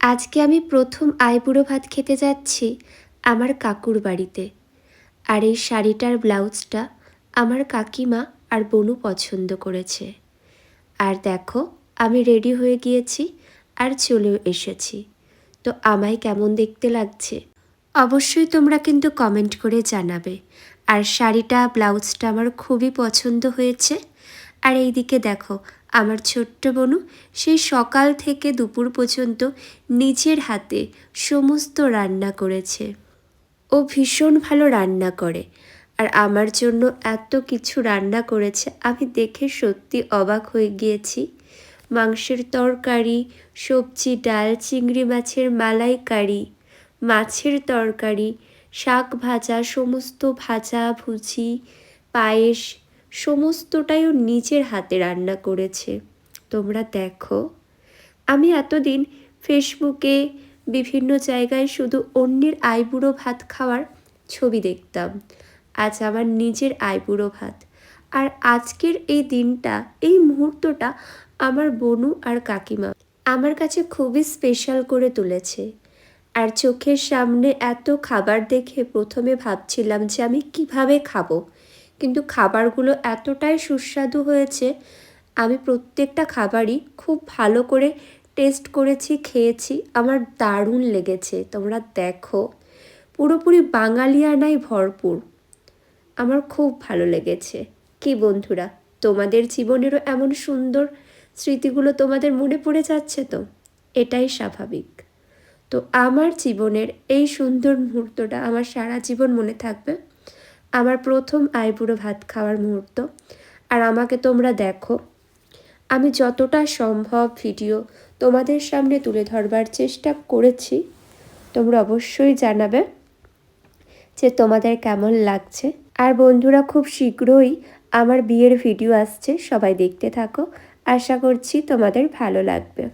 আজকে আমি প্রথম আইবুড়ো ভাত খেতে যাচ্ছি আমার কাকুর বাড়িতে। আর এই শাড়িটার ব্লাউজটা আমার কাকিমা আর বনু পছন্দ করেছে। আর দেখো, আমি রেডি হয়ে গিয়েছি আর চলেও এসেছি। তো আমায় কেমন দেখতে লাগছে? অবশ্যই তোমরা কিন্তু কমেন্ট করে জানাবে। আর শাড়িটা, ব্লাউজটা আমার খুবই পছন্দ হয়েছে। আর এইদিকে দেখো আমার ছোট্ট বনু সেই সকাল থেকে দুপুর পর্যন্ত নিজের হাতে সমস্ত রান্না করেছে। ও ভীষণ ভালো রান্না করে। আর আমার জন্য এত কিছু রান্না করেছে, আমি দেখে সত্যি অবাক হয়ে গিয়েছি। মাংসের তরকারি, সবজি, ডাল, চিংড়ি মাছের মালাইকারি, মাছের তরকারি, শাক ভাজা, সমস্ত ভাজা, ভুজি, পায়েস সমস্তটাই ও নিজের হাতে রান্না করেছে। তোমরা দেখো, আমি এতদিন ফেসবুকে বিভিন্ন জায়গায় শুধু অন্যের আইবুড়ো ভাত খাওয়ার ছবি দেখতাম। আজ আমার নিজের আইবুড়ো ভাত। আর আজকের এই দিনটা, এই মুহূর্তটা আমার বনু আর কাকিমা আমার কাছে খুবই স্পেশাল করে তুলেছে। আর চোখের সামনে এত খাবার দেখে প্রথমে ভাবছিলাম যে আমি কীভাবে খাব। কিন্তু খাবারগুলো এতটাই সুস্বাদু হয়েছে, আমি প্রত্যেকটা খাবারই খুব ভালো করে টেস্ট করেছি, খেয়েছি, আমার দারুণ লেগেছে, তোমরা দেখো। পুরোপুরি বাঙালিয়ানাই ভরপুর, আমার খুব ভালো লেগেছে। কি বন্ধুরা, তোমাদের জীবনেরও এমন সুন্দর স্মৃতিগুলো তোমাদের মনে পড়ে যাচ্ছে তো? এটাই স্বাভাবিক। তো আমার জীবনের এই সুন্দর মুহূর্তটা, আমার সারা জীবন মনে থাকবে? আমার প্রথম আইবুড়ো ভাত খাওয়ার মুহূর্ত, আর আমাকে তোমরা দেখো। আমি যতটা সম্ভব ভিডিও তোমাদের সামনে তুলে ধরবার চেষ্টা করেছি। তোমরা অবশ্যই জানাবে যে তোমাদের কেমন লাগছে। আর বন্ধুরা, খুব শীঘ্রই আমার বিয়ের ভিডিও আসছে, সবাই দেখতে থাকো। আশা করছি তোমাদের ভালো লাগবে।